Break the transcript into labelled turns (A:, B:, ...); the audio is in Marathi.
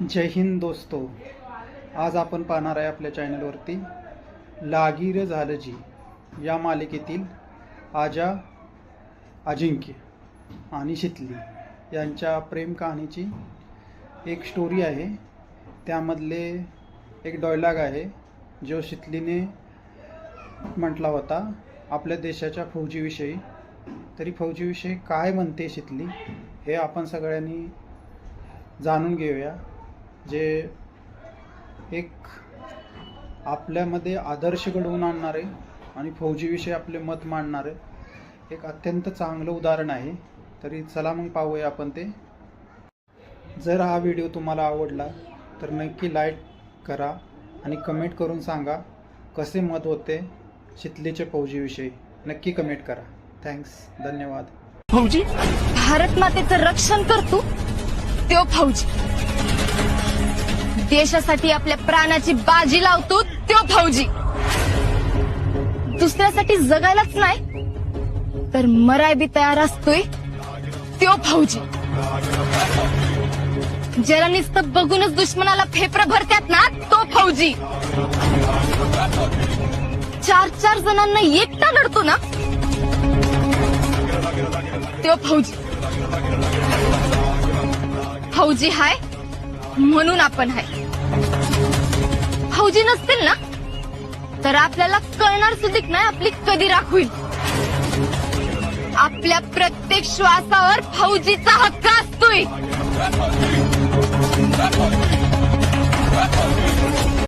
A: जय हिंद दोस्तो. आज आपण पाहणार आहे आपल्या चॅनलवरती लागीर झालं जी या मालिकेतील आजा अजिंक्य आणि शितली यांच्या प्रेम कहाणीची एक स्टोरी आहे. त्यामधले एक डॉयलॉग आहे जो शितलीने म्हटला होता आपल्या देशाच्या फौजीविषयी. तरी फौजीविषयी काय म्हणते शितली हे आपण सगळ्यांनी जाणून घेऊया. जे एक आपल्यामध्ये आदर्श घडवून आणणारे आणि फौजीविषयी आपले मत मांडणारे एक अत्यंत चांगलं उदाहरण आहे. तरी चला मग पाहूया आपण ते. जर हा व्हिडिओ तुम्हाला आवडला तर नक्की लाईक करा आणि कमेंट करून सांगा कसे मत होते शितलीचे फौजीविषयी. नक्की कमेंट करा. थँक्स. धन्यवाद.
B: फौजी भारत मातेचं रक्षण करतो तो. फौजी. देशासाठी आपल्या प्राणाची बाजी लावतो तो फौजी दुसऱ्यासाठी जगायलाच नाही तर मराय बी तयार असतोय तो फौजी ज्याला नुसतं बघूनच दुश्मनाला फेफर भरत्यात ना तो फौजी चार चार जणांना एकटा लढतो ना तो फौजी फौजी हाय म्हणून आपण हाय. फौजी नसतील ना? तर आपल्याला कळणार सुद्धा नाही आपली कधी राख होईल. आपल्या प्रत्येक श्वासावर फौजीचा हक्क असतोय.